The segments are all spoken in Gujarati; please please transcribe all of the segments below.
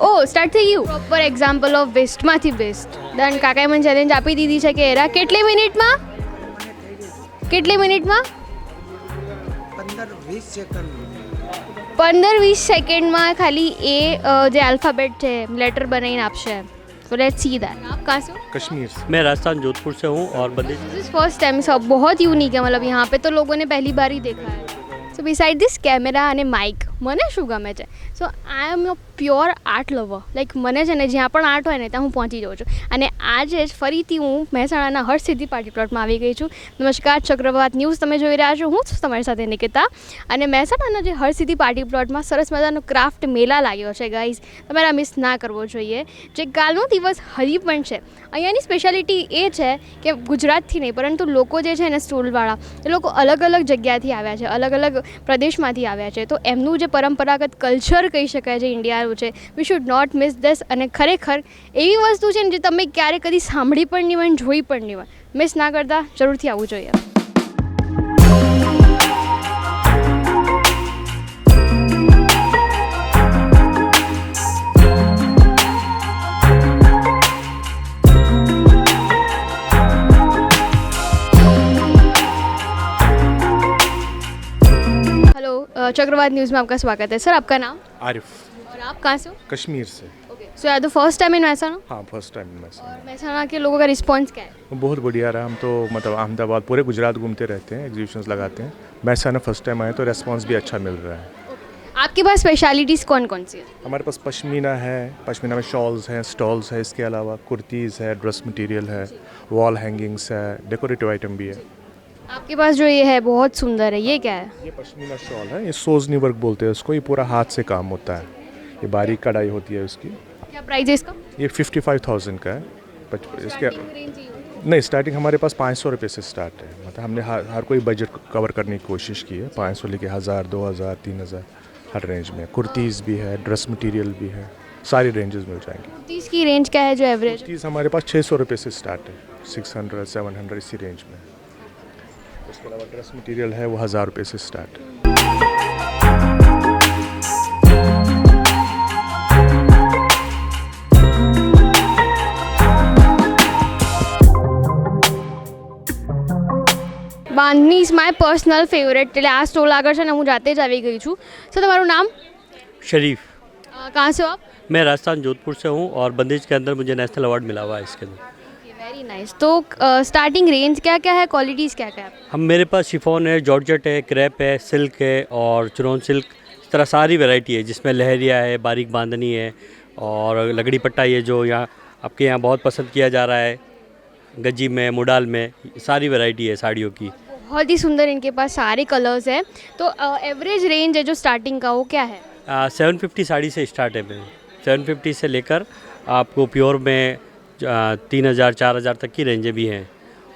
ઓ સ્ટાર્ટ થઈ ગયું પ્રોપર એક્ઝામ્પલ ઓફ વેસ્ટમાંથી બેસ્ટ દેન કાકાએ મને ચેલેન્જ આપી દીધી છે કે એરા કેટલી મિનિટમાં કેટલી મિનિટમાં પંદર વીસ સેકન્ડ પંદર વીસ સેકન્ડમાં ખાલી એ અ, જે આલ્ફાબેટ છે લેટર બનાવીને આપશે સો લેટ સી दैट आप कहाँ से हो कश्मीर से मैं राजस्थान जोधपुर से हूँ और bandhej this is first time सब बहुत यूनिक है मतलब यहाँ पे तो लोगों ने पहली बार ही देखा है સો બિસાઇડ ધીસ કેમેરા અને માઇક મને શું ગમે છે so I M a pure art lover like મને છે ને, જ્યાં પણ આર્ટ હોય ને, ત્યાં હું પહોંચી જાઉં છું. અને આજે જ ફરીથી હું મહેસાણાના હર્ષસિદ્ધિ પાર્ટી પ્લોટમાં આવી ગઈ છું. નમસ્કાર, ચક્રવાત ન્યૂઝ તમે જોઈ રહ્યા છો. હું છું તમારી સાથે નિકિતા. અને મહેસાણાના જે હર્ષસિદ્ધિ પાર્ટી પ્લોટમાં સરસ મજાનો ક્રાફ્ટ મેલા લાગ્યો છે ગાઈઝ તમારા મિસ ના કરવો જોઈએ. જે કાલનો દિવસ હજી પણ છે. અહીંયાની સ્પેશિયાલિટી એ છે કે ગુજરાતથી નહીં, પરંતુ લોકો જે છે ને, સ્ટોલવાળા, એ લોકો અલગ અલગ જગ્યાથી આવ્યા છે, અલગ અલગ પ્રદેશમાંથી આવ્યા છે. તો એમનું જે પરંપરાગત કલ્ચર કહી શકાય છે ઇન્ડિયાનું છે we should not miss this અને ખરેખર એવી વસ્તુ છે ને જે તમે ક્યારે કદી સાંભળી પણ નહીં હોય ને જોઈ પણ નહીં હોય મિસ ના કરતા જરૂરથી આવવું જોઈએ हेलो अ, चक्रवात न्यूज़ में आपका स्वागत है सर आपका नाम आरिफ और आप कहाँ से हो? कश्मीर से। सो यार the first time in Mehsana हाँ फ़र्स्ट टाइम में से और महसाना के लोगों का रिस्पॉन्स क्या है? बहुत बढ़िया रहा। हम तो मतलब अहमदाबाद पूरे गुजरात घूमते रहते हैं एग्जीबिशंस लगाते हैं। मैसाना फ़र्स्ट टाइम आए तो रेस्पॉन्स भी अच्छा मिल रहा है। आपके पास स्पेशलिटीज़ कौन कौन सी है? हमारे पास पश्मीना है पश्मीना में शॉल्स हैं स्टॉल्स है इसके अलावा कुर्तीज़ है ड्रेस मटेरियल है वॉल हैंगिंग्स है डेकोरेटिव आइटम भी है। आपके पास जो ये है बहुत सुंदर है। ये क्या है? ये पश्मीना शॉल है ये सोजनी वर्क बोलते हैं उसको। ये पूरा हाथ से काम होता है। ये बारीक कढ़ाई होती है उसकी। क्या प्राइस है इसका? ये फिफ्टी फाइव थाउज़ेंड का है। इसके नहीं स्टार्टिंग हमारे पास पाँच सौ रुपये से स्टार्ट है। मतलब हमने हर हर कोई बजट कवर करने की कोशिश की है। पाँच सौ लेके हज़ार दो हज़ार तीन हज़ार हर रेंज में। कुर्तीज़ भी है ड्रेस मटेरियल भी है सारी रेंजेस मिल जाएँगी। तीस की रेंज क्या है जो एवरेज कुर्तीज़ हमारे पास छः सौ रुपये से स्टार्ट है। सिक्स हंड्रेड सेवन हंड्रेड इसी रेंज में। उसके अलावा ड्रेस मटेरियल है वो हज़ार रुपये से स्टार्ट है। bandhani is my personal favourite એટલે આ સ્ટોલ આગળ છે ને હું જાતે જ આવી ગઈ છું સર તમારું નામ शरीफ અ, कहाँ से हो आप मैं राजस्थान जोधपुर से हूँ और बंदेज के अंदर मुझे नेशनल अवार्ड मिला हुआ है इसके अंदर वेरी नाइस तो स्टार्टिंग रेंज क्या क्या है क्वालिटीज़ क्या क्या है हम मेरे पास शिफॉन है जॉर्जेट है क्रेप है सिल्क है और चुनौन सिल्क इस तरह सारी वैरायटी है जिसमें लहरिया है बारीक बांधनी है और लगड़ी पट्टा ये जो यहाँ आपके यहाँ बहुत पसंद किया जा रहा है गज्जी में मुडाल में सारी वैरायटी है साड़ियों की बहुत ही सुंदर इनके पास सारे कलर्स हैं। तो एवरेज रेंज है जो स्टार्टिंग का वो क्या है? सेवन फिफ्टी साड़ी से स्टार्ट है मेरे। सेवन फिफ्टी से लेकर आपको प्योर में तीन हज़ार चार हज़ार तक की रेंजें भी हैं।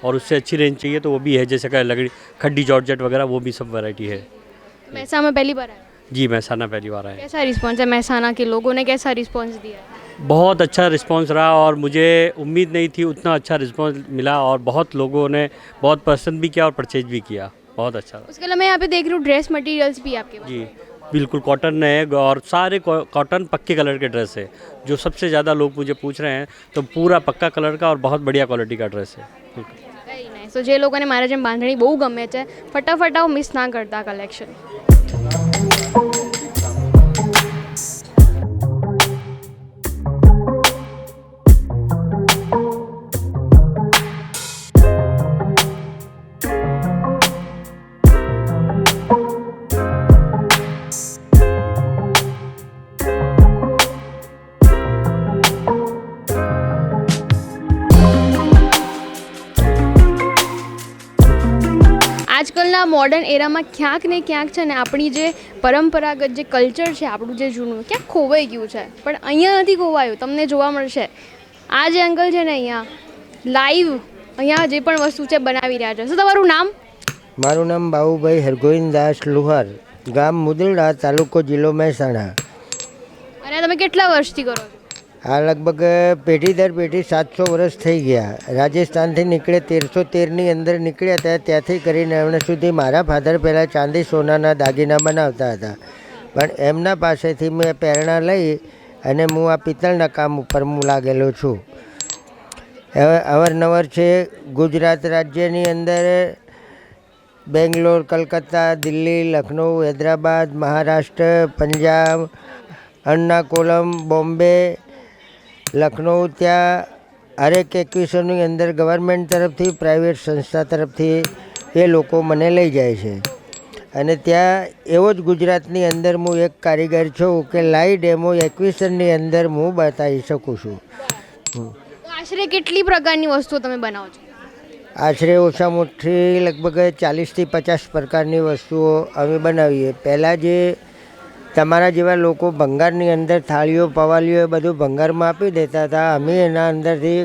और उससे अच्छी रेंज चाहिए तो वो भी है जैसे का लकड़ी खड्डी जॉर्जेट वगैरह वो भी सब वैरायटी है। महसाना में पहली बार आया? जी महसाना पहली बार आया कैसा रिस्पॉन्स है? महसाना के लोगों ने कैसा रिस्पॉन्स दिया है? बहुत अच्छा रिस्पांस रहा और मुझे उम्मीद नहीं थी उतना अच्छा रिस्पांस मिला और बहुत लोगों ने बहुत पसंद भी किया और परचेज भी किया बहुत अच्छा रहा। उसके अलावा मैं यहाँ पे देख रही हूँ ड्रेस मटेरियल्स भी है आपके पास जी बिल्कुल कॉटन है और सारे कॉ- कॉटन पक्के कलर के ड्रेस है जो सबसे ज़्यादा लोग मुझे पूछ रहे हैं तो पूरा पक्का कलर का और बहुत बढ़िया क्वालिटी का ड्रेस है बिल्कुल વેરી નાઇસ તો જે લોકોને મારા જેમ બાંધણી બહુ ગમે છે ફટાફટ આવો મિસ ના કરતા કલેક્શન આજકાલના મોડર્ન એરામાં ક્યાંક ને ક્યાંક છે ને આપણી જે પરંપરાગત જે કલ્ચર છે આપણું જે જૂનું ક્યાંક ખોવાઈ ગયું છે. પણ અહીંયા નથી ખોવાયું તમને જોવા મળશે. આ જે અંકલ છે ને અહીંયા લાઈવ અહીંયા જે પણ વસ્તુ છે બનાવી રહ્યા છે. શું તમારું નામ? મારું નામ બાબુભાઈ હરગોવિંદદાસ લુહાર ગામ મુદરડા તાલુકો જિલ્લો મહેસાણા. અને તમે કેટલા વર્ષથી કરો છો? આ લગભગ પેઢી દર પેઢી સાતસો વર્ષ થઈ ગયા. રાજસ્થાનથી નીકળે તેરસો તેરની અંદર નીકળ્યા હતા ત્યાંથી કરીને એમણે સુધી મારા ફાધર પહેલાં ચાંદી સોનાના દાગીના બનાવતા હતા. પણ એમના પાસેથી મેં પ્રેરણા લઈ અને હું આ પિત્તળના કામ ઉપર હું લાગેલો છું. હવે અવારનવાર છે, ગુજરાત રાજ્યની અંદર બેંગ્લોર, કલકત્તા, દિલ્હી, લખનઉ, હૈદરાબાદ, મહારાષ્ટ્ર, પંજાબ અર્નાકુલમ બોમ્બે લખનઉ ત્યાં હરેક એકવીસોની અંદર ગવર્મેન્ટ તરફથી પ્રાઇવેટ સંસ્થા તરફથી એ લોકો મને લઈ જાય છે. અને ત્યાં એવો જ ગુજરાતની અંદર હું એક કારીગર છું કે લાઈ ડેમો એકવીસનની અંદર હું બતાવી શકું છું. આશરે કેટલી પ્રકારની વસ્તુઓ તમે બનાવો છો? આશરે ઓછામાં ઓછી લગભગ ચાલીસથી પચાસ પ્રકારની વસ્તુઓ અમે બનાવીએ. પહેલાં જે તમારા જેવા લોકો ભંગારની અંદર થાળીઓ પવાલીઓ એ બધું ભંગારમાં આપી દેતા હતા. અમે એના અંદરથી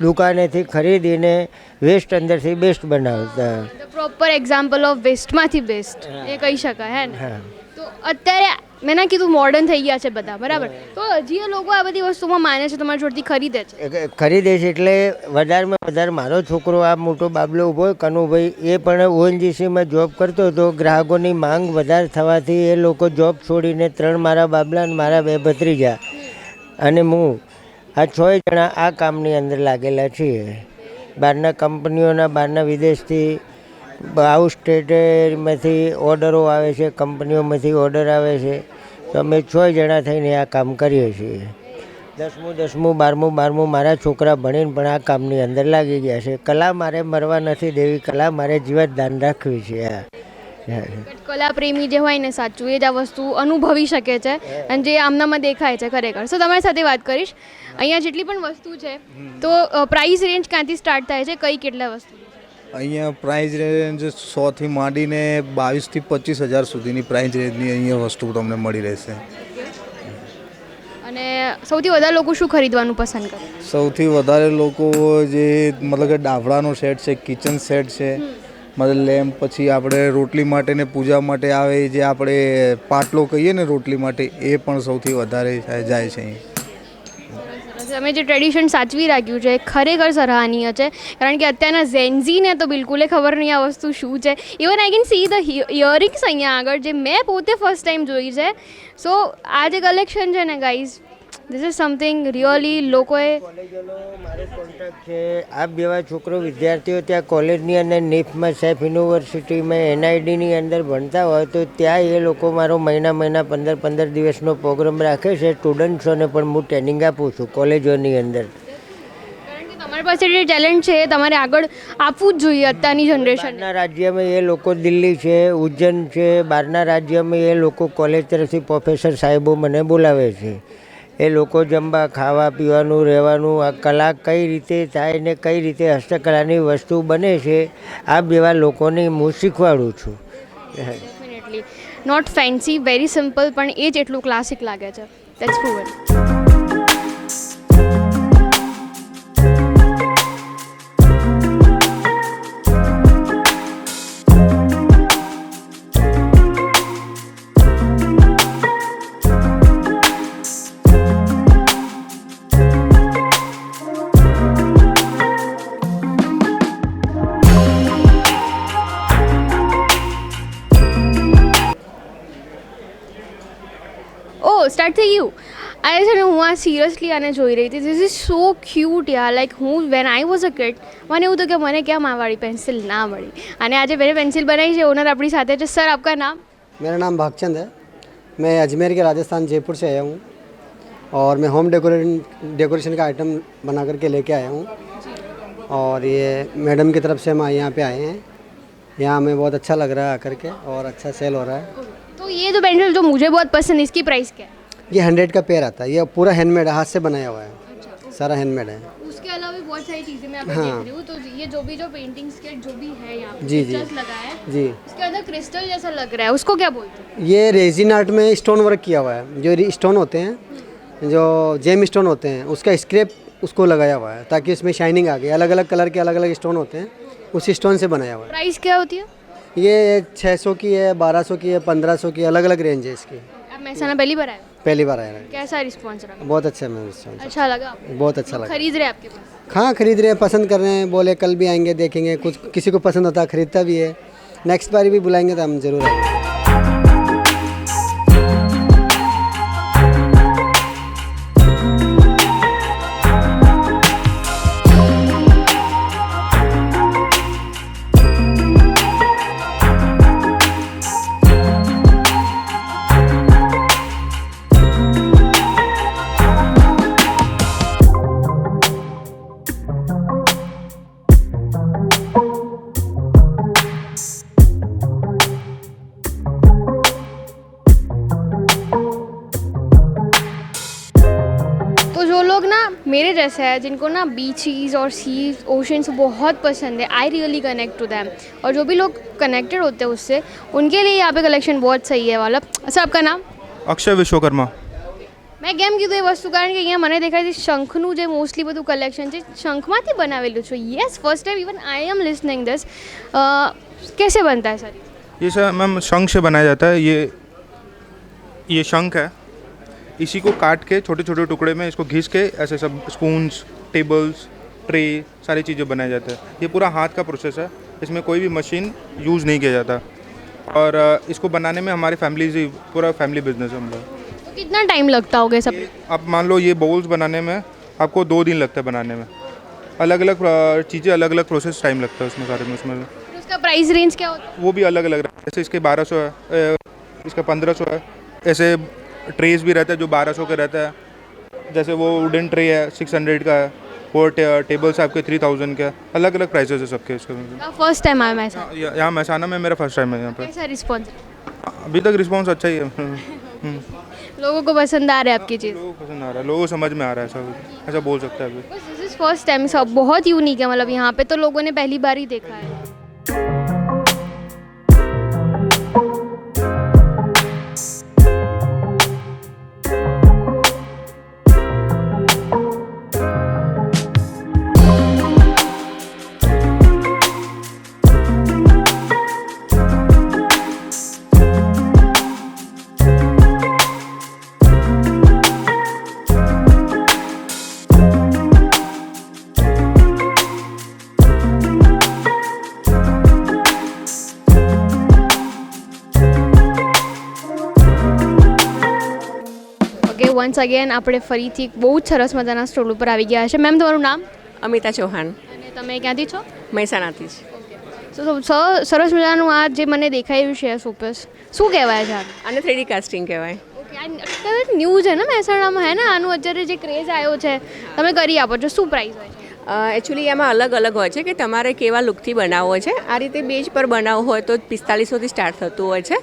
દુકાનેથી ખરીદીને વેસ્ટ અંદરથી બેસ્ટ બનાવતા. પ્રોપર એક્ઝામ્પલ ઓફ વેસ્ટમાંથી બેસ્ટ એ કહી શકાય હે ને? તો અત્યારે મેં ના કીધું મોડર્ન થઈ ગયા છે બધા બરાબર? તો હજી એ લોકો આ બધી વસ્તુમાં માને છે તમારી જોડથી ખરીદે છે. ખરીદે છે એટલે વધારેમાં વધારે મારો છોકરો આ મોટો બાબલો ઊભો કનુભાઈ એ પણ ઓએનજીસીમાં જોબ કરતો હતો. ગ્રાહકોની માંગ વધારે થવાથી એ લોકો જોબ છોડીને ત્રણ મારા બાબલા અને મારા બે ભત્રીજા અને હું આ છ જણા આ કામની અંદર લાગેલા છીએ. બહારના કંપનીઓના બહારના વિદેશથી આઉટ સ્ટેટમાંથી ઓર્ડરો આવે છે, કંપનીઓમાંથી ઓર્ડર આવે છે. તો અમે છ જણા થઈને આ કામ કરીએ છીએ. દસમું દસમું, બારમું બારમું મારા છોકરા ભણીને પણ આ કામની અંદર લાગી ગયા છે. કલા મારે મરવા નથી દેવી, કલા મારે જીવત દાન રાખવી છે. આ કલા પ્રેમી જે હોય ને સાચું, એ જ આ વસ્તુ અનુભવી શકે છે અને જે આમનામાં દેખાય છે ખરેખર. સો તમારી સાથે વાત કરીશ. અહીંયા જેટલી પણ વસ્તુ છે, તો પ્રાઇસ રેન્જ ક્યાંથી સ્ટાર્ટ થાય છે, કઈ કેટલા વસ્તુ? અહીંયા પ્રાઇઝ રેન્જ સોથી માંડીને બાવીસથી પચીસ હજાર સુધીની પ્રાઇઝ રેન્જની અહીંયા વસ્તુ તમને મળી રહેશે. અને સૌથી વધારે લોકો શું ખરીદવાનું પસંદ કરે? સૌથી વધારે લોકો જે મતલબ કે ડાભડાનો સેટ છે કિચન સેટ છે મતલબ લેમ્પ પછી આપણે રોટલી માટે ને પૂજા માટે આવે જે આપણે પાટલો કહીએ ને રોટલી માટે એ પણ સૌથી વધારે જાય છે અહીં. તમે જે ટ્રેડિશન સાચવી રાખ્યું છે, ખરેખર સરાહનીય છે. કારણ કે અત્યારના ઝેન્ઝીને તો બિલકુલ ખબર નહીં આ વસ્તુ શું છે. Even I can see the earrings અહીંયા આગળ, જે મેં પોતે ફર્સ્ટ ટાઈમ જોઈ છે. સો આ જે કલેક્શન છે ને guys this is something really લોકોએ કોલેજોનો મારો છે. આપ જેવા છોકરો વિદ્યાર્થીઓ ત્યાં કોલેજની અંદર નીફમાં સેફ યુનિવર્સિટીમાં એનઆઈડીની અંદર ભણતા હોય તો ત્યાં એ લોકો મારો મહિના મહિના પંદર પંદર દિવસનો પ્રોગ્રામ રાખે છે. સ્ટુડન્ટ્સોને પણ હું ટ્રેનિંગ આપું છું કોલેજોની અંદર. તમારી પાસે જે ટેલેન્ટ છે તમારે આગળ આપવું જ જોઈએ અત્યારની જનરેશનના રાજ્યમાં એ લોકો દિલ્હી છે ઉજ્જૈન છે બહારના રાજ્યમાં એ લોકો કોલેજ તરફથી પ્રોફેસર સાહેબો મને બોલાવે છે. એ લોકો જમવા, ખાવા, પીવાનું, રહેવાનું, આ કલા કઈ રીતે થાય ને કઈ રીતે હસ્તકલાની વસ્તુ બને છે આ જેવા લોકોને હું શીખવાડું છું. Definitely not fancy very simple પણ એ જ એટલું ક્લાસિક લાગે છે. That's proven ઓ સ્ટાર્ટ થઈ ગયું આ છે ને હું આ સિરિયસલી આને જોઈ રહી હતી ધીસ ઇઝ સો ક્યુટ યાર લાઈક હું when I was a kid મને એવું હતું કે મને ક્યાં માવાળી પેન્સિલ ના મળી અને આજે મેં પેન્સિલ બનાવી છે ઓનર આપણી સાથે છે સર આપકા નામ मेरा नाम भागचंद है मैं अजमेर के राजस्थान जयपुर से आया हूँ और मैं होम डेकोरेशन डेकोरेशन का आइटम बना करके लेके आया हूँ और ये मैडम की तरफ से हम यहाँ पे आए हैं यहाँ हमें बहुत अच्छा लग रहा है आकर के और अच्छा सेल हो रहा है तो ये जो पेंसिल जो मुझे बहुत पसंद है इसकी प्राइस क्या है? ये हंड्रेड का पेयर आता है ये पूरा हैंडमेड है हाथ से बनाया हुआ है। सारा हैंडमेड है। उसके अलावा भी बहुत सारी चीज़ें मैं अभी हाँ। देख रही हूँ तो ये जो भी जो पेंटिंग स्केट जो भी है यहाँ पे जी, जी। लगा है। जी। इसके अंदर क्रिस्टल जैसा लग रहा है उसको क्या बोलते हैं? ये रेजिन आर्ट में स्टोन वर्क किया हुआ है। जो स्टोन होते हैं जो जेम स्टोन होते हैं उसका स्क्रेप उसको लगाया हुआ है ताकि उसमें शाइनिंग आ गई अलग अलग कलर के अलग अलग स्टोन होते हैं उस स्टोन से बनाया हुआ है। प्राइस क्या होती है? ये 600 की है बारह सौ की है 1500 की अलग अलग रेंज है इसकी। आप महसाना पहली बार आया पहली बार आया कैसा रिस्पॉन्स रहा? बहुत अच्छा मैं अच्छा लगा बहुत अच्छा लगा खरीद रहे आपके पास? हाँ खरीद रहे हैं पसंद कर रहे हैं बोले कल भी आएँगे देखेंगे कुछ किसी को पसंद होता है खरीदता भी है। नेक्स्ट बार भी बुलाएँगे तो हम ज़रूर आएँगे। जिनको ना बीचीज़ और सीज ओशंस बहुत पसंद है I really connect to them और जो भी लोग कनेक्टेड होते हैं उससे उनके लिए यहाँ पे कलेक्शन बहुत सही है वाला अच्छा आपका नाम અક્ષય વિશ્વકર્મા મેં કેમ કીધું એ વસ્તુ કારણ કે અહીંયા મને દેખાય છે શંખનું જે મોસ્ટલી બધું કલેક્શન છે શંખમાંથી બનાવેલું છે yes first time even I am listening this कैसे बनता है सर ये सर मैम शंख से बनाया जाता है ये ये शंख है इसी को काट के छोटे छोटे टुकड़े में इसको घिस के ऐसे सब स्पून्स टेबल्स ट्रे सारी चीज़ें बनाया जाते हैं। ये पूरा हाथ का प्रोसेस है। इसमें कोई भी मशीन यूज़ नहीं किया जाता। और इसको बनाने में हमारी फैमिली से पूरा फैमिली बिज़नेस है हम लोग। तो कितना टाइम लगता होगा सब? आप मान लो ये बाउल्स बनाने में आपको दो दिन लगता है बनाने में। अलग अलग चीज़ें अलग अलग प्रोसेस टाइम लगता है उसमें सारे में उसमें। उसका प्राइस रेंज क्या होता है? वो भी अलग अलग रहता है। जैसे इसके बारह सौ है इसका पंद्रह सौ है। ऐसे ट्रेस भी रहता है जो बारह सौ का रहता है। जैसे वो वुडन ट्रे है सिक्स हंड्रेड का है। वो टेबल्स आपके थ्री थाउज़ेंड का। अलग अलग प्राइसेस है सबके इसके। फ़र्स्ट टाइम आया मैं यहाँ महसाना में मेरा फ़र्स्ट टाइम है यहाँ कैसा रिस्पॉन्स पर अभी तक रिस्पॉन्स अच्छा ही है। हम्म। लोगों को पसंद आ रहा है आपकी चीज़। लोगों को पसंद आ रहा है। लोगों को समझ में आ रहा है सब। ऐसा बोल सकता है अभी। फ़र्स्ट टाइम सब बहुत यूनिक है। मतलब यहाँ पे तो लोगों ने पहली बार ही देखा है। વન્સ અગેન આપણે ફરીથી બહુ જ સરસ મજાના સ્ટોલ ઉપર આવી ગયા છે. મેમ તમારું નામ? અમિતા ચૌહાણ. અને તમે ક્યાંથી છો? મહેસાણાથી જ. સ- સરસ મજાનું આ જે મને દેખાયું છે સોપસ શું કહેવાય છે આને? થ્રીડી કાસ્ટિંગ કહેવાય. ઓકે આ કદાચ ન્યૂ છે ને મહેસાણામાં હે ને? આનું અત્યારે જે ક્રેઝ આવ્યો છે તમે કરી આપો છો. શું પ્રાઇસ હોય? એકચ્યુઅલી એમાં અલગ અલગ હોય છે કે તમારે કેવા લુકથી બનાવવો છે. આ રીતે બેજ પર બનાવવો હોય તો પિસ્તાલીસોથી સ્ટાર્ટ થતું હોય છે.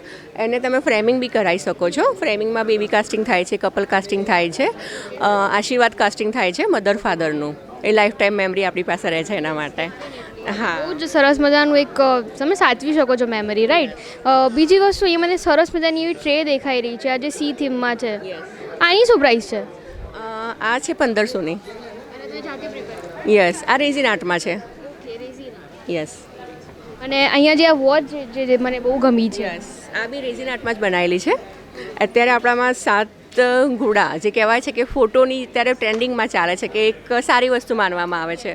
એને તમે ફ્રેમિંગ બી કરાવી શકો છો. ફ્રેમિંગમાં બેબી કાસ્ટિંગ થાય છે કપલ કાસ્ટિંગ થાય છે આશીર્વાદ કાસ્ટિંગ થાય છે મધર ફાધરનું એ લાઈફ ટાઈમ મેમરી આપણી પાસે રહે છે એના માટે. હા. બહુ જ સરસ મજાનું એક તમે સાચવી શકો છો મેમરી રાઈટ બીજી વસ્તુ એ મને સરસ મજાની એવી ટ્રે દેખાઈ રહી છે. આ જે સી થીમમાં છે. આની શું પ્રાઇસ છે? આ છે પંદરસોની. યસ આ રેઝિન આર્ટમાં છે. યસ અને અહીંયા જે આ વોચ જે મને બહુ ગમી છે. યસ આ બી રેઝિન આર્ટમાં જ બનાવેલી છે. અત્યારે આપણામાં સાત ઘોડા જે કહેવાય છે કે ફોટોની અત્યારે ટ્રેન્ડિંગમાં ચાલે છે કે એક સારી વસ્તુ માનવામાં આવે છે.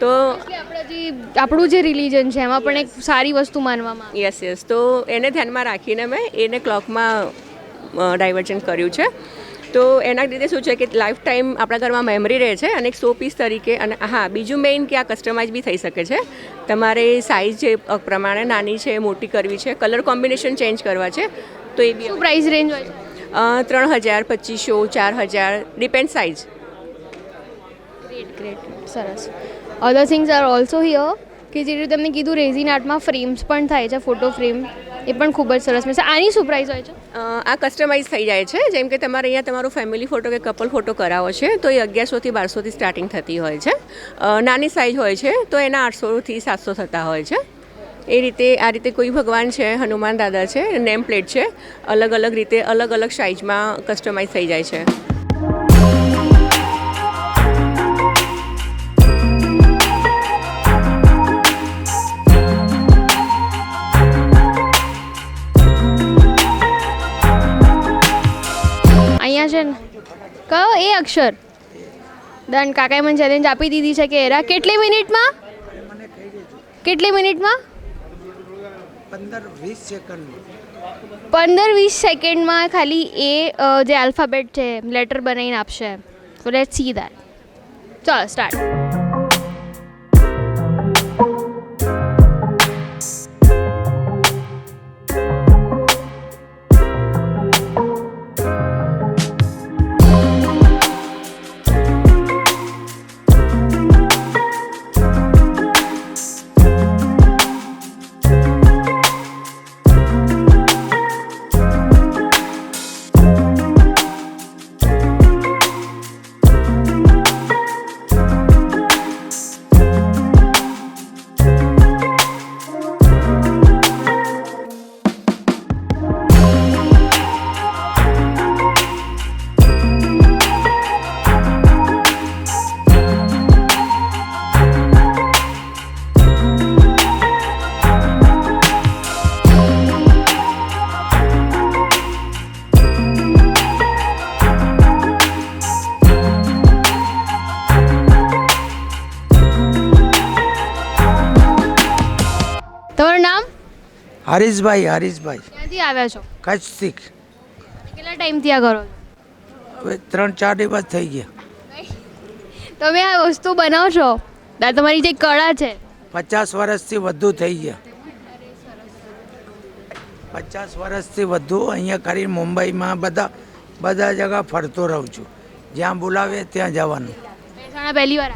તો એટલે આપણા જે આપણું જે રિલીજન છે એમાં પણ એક સારી વસ્તુ માનવામાં યસ યસ તો એને ધ્યાનમાં રાખીને મેં એને ક્લોકમાં ડાયવર્જન કર્યું છે. તો એના લીધે શું છે કે લાઈફ ટાઈમ આપણા ઘરમાં મેમરી રહે છે અને એક સો પીસ તરીકે અને હા બીજું મેઇન કે આ કસ્ટમાઇઝ બી થઈ શકે છે. તમારે સાઇઝ જે પ્રમાણે નાની છે મોટી કરવી છે કલર કોમ્બિનેશન ચેન્જ કરવા છે તો એ બી પ્રાઇસ રેન્જ હોય? ત્રણ હજાર પચીસો ચાર હજાર ડિપેન્ડ સાઇઝ ગ્રેટ ગ્રેટ સરસ. Other things are also here કે જે રીતે તમને કીધું રેઝિન આર્ટમાં ફ્રેમ્સ પણ થાય છે ફોટો ફ્રેમ એ પણ ખૂબ જ સરસ મળશે આની શું પ્રાઇસ હોય છે? આ કસ્ટમાઇઝ થઈ જાય છે. જેમ કે તમારે અહીંયા તમારો ફેમિલી ફોટો કે કપલ ફોટો કરાવો છે, તો એ અગિયારસોથી બારસોથી સ્ટાર્ટિંગ થતી હોય છે. નાની સાઇઝ હોય છે, તો એના આઠસોથી સાતસો થતા હોય છે. એ રીતે, આ રીતે કોઈ ભગવાન છે, હનુમાન દાદા છે નેમ પ્લેટ છે અલગ અલગ રીતે અલગ અલગ સાઇઝમાં કસ્ટમાઇઝ થઈ જાય છે. અક્ષર? દન કાકાએ મને ચેલેન્જ આપી દીધી છે કે એરા, કેટલી મિનિટમાં? કેટલી મિનિટમાં? પંદર વીસ સેકન્ડ પંદર વીસ સેકન્ડમાં ખાલી એ જે આલ્ફાબેટ છે લેટર બનાવીને આપશે. લેટ સી દેટ ચાલો સ્ટાર્ટ હરીશભાઈ હરીશભાઈ. ક્યાંથી આવ્યા છો? કચ્છથી. કેટલા ટાઈમથી આ કરો છો? હવે ત્રણ ચાર દિવસ થઈ ગયા. તમે આ વસ્તુ બનાવો છો દા તમારી જે કળા છે. પચાસ વર્ષથી વધુ થઈ ગયા. પચાસ વર્ષથી વધુ અહીંયા કરી મુંબઈમાં બધા બધા જગા ફરતો રહું છું. જ્યાં બોલાવે ત્યાં જવાનું. મહેસાણા પહેલી વાર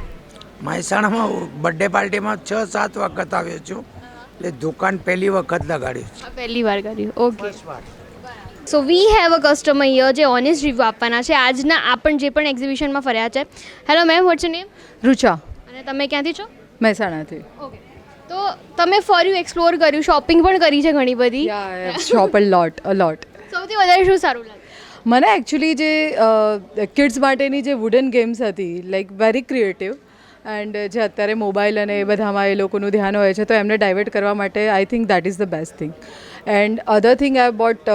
મહેસાણામાં બર્થડે પાર્ટીમાં છ સાત વખત આવ્યો છું. એટલે દુકાન પહેલી વખત લગાડ્યું છે. પહેલી વાર કર્યું okay so we have a customer here જે ઓનેસ્ટ રિવ્યુ આપવાના છે. આજના આપણ જે પણ એક્ઝિબિશનમાં ફર્યા છે. Hello ma'am what's name Rucha અને તમે ક્યાંથી છો? મહેસાણાથી. ઓકે તો તમે ફર્યું એક્સપ્લોર કર્યું શોપિંગ પણ કરી છે ઘણી બધી. શોપ અ લોટ અ લોટ સૌથી વધારે શું સારું લાગે? મને એકચ્યુઅલી જે કિડ્સ માટેની જે વુડન ગેમ્સ હતી લાઈક વેરી ક્રિએટિવ એન્ડ જે અત્યારે મોબાઈલ અને એ બધામાં એ લોકોનું ધ્યાન હોય છે તો એમને ડાયવર્ટ કરવા માટે I think that is the best thing and other thing I bought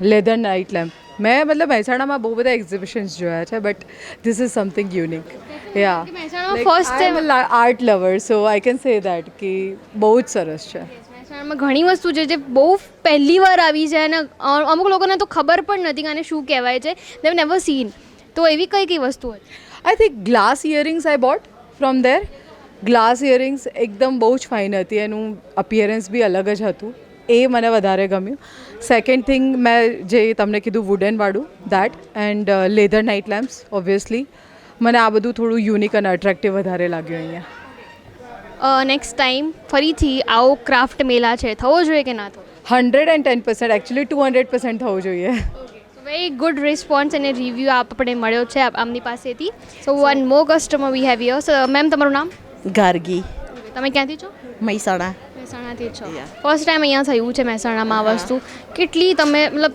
leather night lamp મેં મતલબ મહેસાણામાં બહુ બધા એક્ઝિબિશન્સ જોયા છે but this is something unique yeah first art lover so I can say that કે બહુ જ સરસ છે. મહેસાણામાં ઘણી વસ્તુ છે જે બહુ પહેલી વાર આવી છે અને અમુક લોકોને તો ખબર પણ નથી કે આને શું કહેવાય છે. દેવ નેવર સીન તો એવી કઈ કઈ વસ્તુ હતી I think glass earrings I bought from there glass earrings એકદમ બહુ જ ફાઇન હતી. એનું અપિયરન્સ બી અલગ જ હતું. એ મને વધારે ગમ્યું. સેકન્ડ થિંગ મેં જે તમને કીધું વુડનવાળું that and leather night lamps obviously મને આ બધું થોડું યુનિક અને અટ્રેક્ટિવ વધારે લાગ્યું અહીંયા. નેક્સ્ટ ટાઈમ ફરીથી આવો ક્રાફ્ટ મેલા છે. થવો જોઈએ કે ના થવો? Hundred and ten percent actually two hundred percent થવું જોઈએ. વેરી ગુડ રિસ્પોન્સ અને રિવ્યૂ આપણે મળ્યો છે આમની પાસેથી. So one more customer we have here ma'am તમારું નામ? ગાર્ગી. તમે ક્યાંથી છો? મહેસાણા. મહેસાણાથી છો. ફર્સ્ટ ટાઈમ અહીંયા થયું છે મહેસાણામાં આ વસ્તુ. કેટલી તમે મતલબ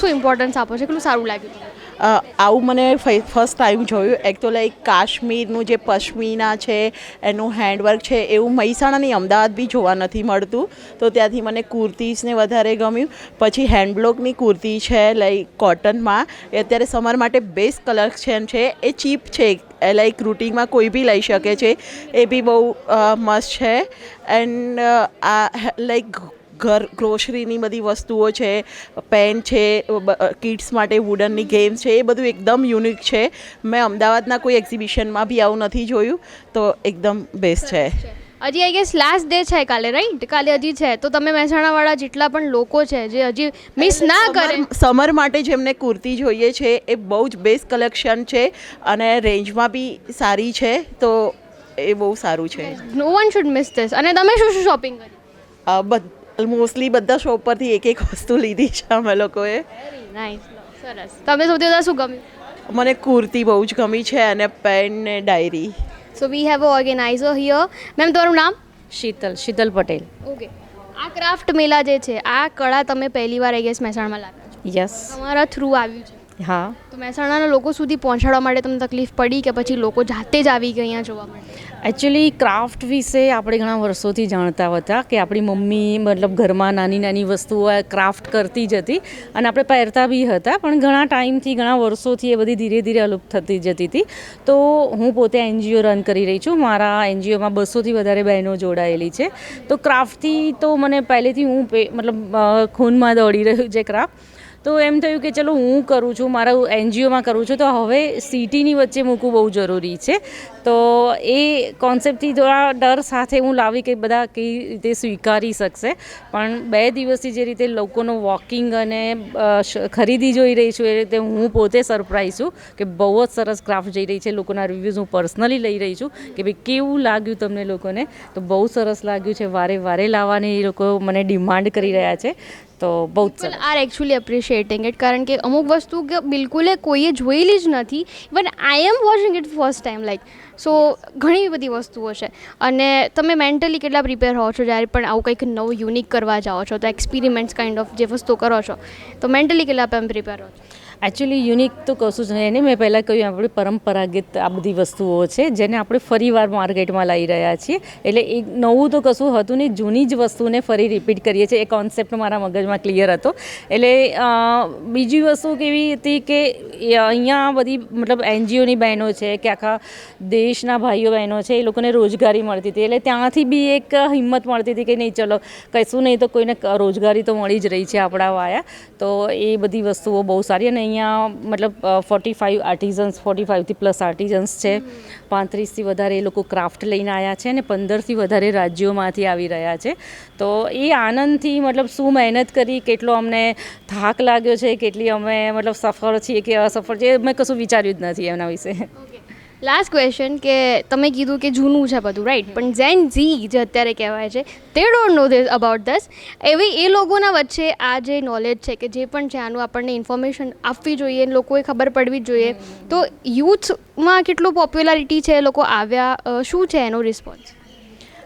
શું ઇમ્પોર્ટન્સ આપો છો? કેટલું સારું લાગ્યું આવું મને ફર્સ્ટ ટાઈમ જોયું. એક તો લાઈક કાશ્મીરનું જે પશ્મિના છે, એનું હેન્ડવર્ક છે, એવું મહેસાણાની અમદાવાદ બી જોવા નથી મળતું. તો ત્યાંથી મને કુર્તીસને વધારે ગમ્યું. પછી હેન્ડબ્લોકની કુર્તી છે લાઈક કોટનમાં એ અત્યારે સમર માટે બેસ્ટ કલેક્શન છે એ ચીપ છે. એ લાઈક રૂટિનમાં કોઈ બી લઈ શકે છે. એ બી બહુ મસ્ત છે. એન્ડ આ લાઈક ઘર ગ્રોસરીની બધી વસ્તુઓ છે પેન છે કિડ્સ માટે વુડનની ગેમ્સ છે એ બધું એકદમ યુનિક છે. મેં અમદાવાદના કોઈ એક્ઝિબિશનમાં બી આવું નથી જોયું તો એકદમ બેસ્ટ છે. હજી આઈ ગેસ લાસ્ટ ડે છે કાલે રાઈટ કાલે હજી છે. તો તમે મહેસાણાવાળા જેટલા પણ લોકો છે જે હજી મિસ ના કરે. સમર માટે જેમને કુર્તી જોઈએ છે એ બહુ જ બેસ્ટ કલેક્શન છે અને રેન્જમાં બી સારી છે તો એ બહુ સારું છે. No one should miss this અને તમે શું શું શોપિંગ કરી? મોસ્ટલી બધા શોપ પરથી એક એક વસ્તુ લીધી છે અમે લોકોએ. નાઇસ સરસ. તમે સૌથી વધારે શું ગમ્યું? મને કુર્તી બહુ જ ગમી છે અને પેન ને diary. So we have a organizer here ma'am તમારું નામ? શીતલ શીતલ પટેલ. ઓકે આ ક્રાફ્ટ મેલા જે છે આ કળા તમે પહેલી વાર આઈ ગેસ મહેસાણામાં લાવ્યા છો? યસ તમારા થ્રુ આવ્યું છે. હા. તો મહેસાણાના લોકો સુધી પહોંચાડવા માટે તમને તકલીફ પડી કે પછી લોકો જાતે જ આવી ગયા જોવા માટે? એકચ્યુઅલી ક્રાફ્ટ વિશે આપણે ઘણા વર્ષોથી જાણતા હતા કે આપણી મમ્મી મતલબ ઘરમાં નાની નાની વસ્તુઓ ક્રાફ્ટ કરતી જ હતી અને આપણે પહેરતા બી હતા, પણ ઘણા ટાઈમથી, ઘણા વર્ષોથી એ બધી ધીરે ધીરે અલુપ્ત થતી જતી હતી. તો હું પોતે એનજીઓ રન કરી રહી છું. મારા એનજીઓમાં બસોથી વધારે બહેનો જોડાયેલી છે. તો ક્રાફ્ટથી તો મને પહેલેથી હું મતલબ ખૂનમાં દોડી રહ્યું છે ક્રાફ્ટ તો એમ થયું કે ચલો હું કરું છું, મારા એનજીઓમાં કરું છું, તો હવે સિટીની વચ્ચે મૂકવું બહુ જરૂરી છે. તો એ કોન્સેપ્ટથી થોડા ડર સાથે હું લાવી કે બધા કઈ રીતે સ્વીકારી શકશે. પણ બે દિવસથી જે રીતે લોકોનો વોકિંગ અને ખરીદી જોઈ રહી છું, એ રીતે હું પોતે સરપ્રાઈઝ છું કે બહુ જ સરસ ક્રાફ્ટ જઈ રહી છે, લોકોના રિવ્યૂઝ હું પર્સનલી લઈ રહી છું કે ભાઈ કેવું લાગ્યું તમને લોકોને? તો બહુ સરસ લાગ્યું છે, વારે વારે લાવવાની એ લોકો મને ડિમાન્ડ કરી રહ્યા છે. તો બહુ જ આર એકચ્યુઅલી એપ્રિશિએટિંગ ઇટ કારણ કે અમુક વસ્તુ કે બિલકુલ કોઈએ જોયેલી જ નથી. Even I am watching it first time like so ઘણી બધી વસ્તુઓ છે. અને તમે મેન્ટલી કેટલા પ્રિપેર હો છો જ્યારે પણ આવું કંઈક નવું યુનિક કરવા જાઓ છો તો એક્સપેરિમેન્ટ્સ કાઇન્ડ ઓફ જે વસ્તુ કરો છો તો મેન્ટલી કેટલા તમે પ્રિપેર હો છો? એકચ્યુઅલી યુનિક તો કશું જ નહીં. એને મેં પહેલાં કહ્યું, આપણી પરંપરાગત આ બધી વસ્તુઓ છે, જેને આપણે ફરીવાર માર્કેટમાં લાવી રહ્યા છીએ. એટલે એક નવું તો કશું હતું નહીં, જૂની જ વસ્તુને ફરી રિપીટ કરીએ છીએ. એ કોન્સેપ્ટ મારા મગજમાં ક્લિયર હતો. એટલે બીજી વસ્તુ કેવી હતી કે અહીંયા બધી, મતલબ એનજીઓની બહેનો છે કે આખા દેશના ભાઈઓ બહેનો છે, એ લોકોને રોજગારી મળતી હતી. એટલે ત્યાંથી બી એક હિંમત મળતી હતી કે નહીં, ચલો, કશું નહીં તો કોઈને રોજગારી તો મળી જ રહી છે આપણા વાયા. તો એ બધી વસ્તુઓ બહુ સારી. અને અહીંયા મતલબ ફોર્ટી ફાઇવ આર્ટિઝન્સ ફોર્ટી ફાઇવથી પ્લસ આર્ટિઝન્સ છે. પાંત્રીસથી વધારે એ લોકો ક્રાફ્ટ લઈને આવ્યા છે અને પંદરથી વધારે રાજ્યોમાંથી આવી રહ્યા છે. તો એ આનંદથી મતલબ શું મહેનત કરી કેટલો અમને થાક લાગ્યો છે કેટલી અમે મતલબ સફળ છીએ કે અસફળ છીએ મેં કશું વિચાર્યું જ નથી એના વિશે. લાસ્ટ ક્વેશ્ચન કે તમે કીધું કે જૂનું છે બધું રાઈટ પણ ઝેન ઝી જે અત્યારે કહેવાય છે તે ડોન્ટ નો ધીસ અબાઉટ ધસ એવી એ લોકોના વચ્ચે આ જે નોલેજ છે કે જે પણ છે, આનું આપણને ઇન્ફોર્મેશન આપવી જોઈએ લોકોએ ખબર પડવી જોઈએ. તો યુથમાં કેટલું પોપ્યુલારિટી છે લોકો આવ્યા શું છે એનો રિસ્પોન્સ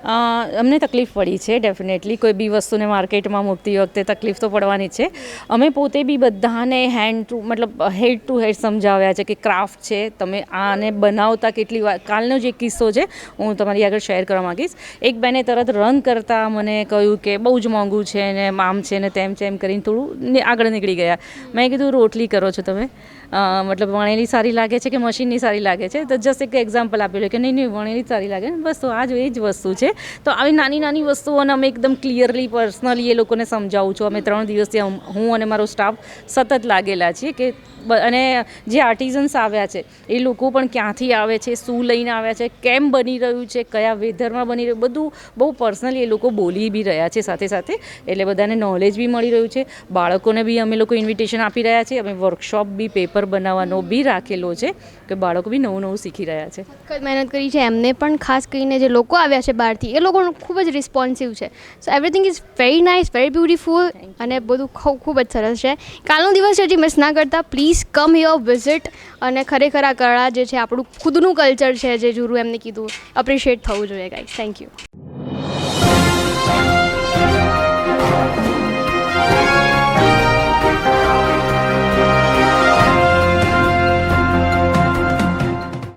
અમને તકલીફ પડી છે ડેફિનેટલી કોઈ બી વસ્તુને માર્કેટમાં મૂકતી વખતે તકલીફ તો પડવાની છે. અમે પોતે બી બધાને હેન્ડ ટુ મતલબ હેડ ટુ હેડ સમજાવ્યા છે કે ક્રાફ્ટ છે, તમે આને બનાવતા કેટલી વાર, કાલનો જે કિસ્સો છે, હું તમારી આગળ શેર કરવા માગીશ. એક બેને તરત રન કરતાં મને કહ્યું કે બહુ જ મોંઘું છે ને આમ છે ને તેમ છે એમ કરીને થોડું આગળ નીકળી ગયા. મેં કીધું, રોટલી કરો છો તમે? મતલબ વણેલી સારી લાગે છે કે મશીનની સારી લાગે છે? તો જસ્ટ એક એક્ઝામ્પલ આપેલું કે નહીં નહીં, વણેલી સારી લાગે. બસ, તો આ જ એ જ વસ્તુ છે. તો આવી નાની નાની વસ્તુઓને અમે એકદમ ક્લિયરલી પર્સનલી એ લોકોને સમજાવું છું. અમે ત્રણ દિવસથી હું અને મારો સ્ટાફ સતત લાગેલા છીએ કે અને જે આર્ટિઝન્સ આવ્યા છે, એ લોકો પણ ક્યાંથી આવે છે, શું લઈને આવ્યા છે, કેમ બની રહ્યું છે, કયા વેધરમાં બની રહ્યું, બધું બહુ પર્સનલી એ લોકો બોલી બી રહ્યા છે સાથે સાથે. એટલે બધાને નોલેજ બી મળી રહ્યું છે. બાળકોને બી અમે લોકો ઇન્વિટેશન આપી રહ્યા છીએ. અમે વર્કશોપ બી પેપર પેપર બનાવવાનો બી રાખેલો છે કે બાળકો બી નવું નવું શીખી રહ્યા છે. સખત મહેનત કરી છે એમને પણ ખાસ કરીને જે લોકો આવ્યા છે બહારથી એ લોકોનું ખૂબ જ રિસ્પોન્સિવ છે. So everything is very nice very beautiful અને બધું ખૂબ ખૂબ જ સરસ છે. કાલનો દિવસ હજી મિસ ના કરતા પ્લીઝ કમ યોર વિઝિટ અને ખરેખર આ કળા જે છે આપણું ખુદનું કલ્ચર છે જે જુરુ એમને કીધું એપ્રિશિએટ થવું જોઈએ ગાઈઝ થેન્ક યુ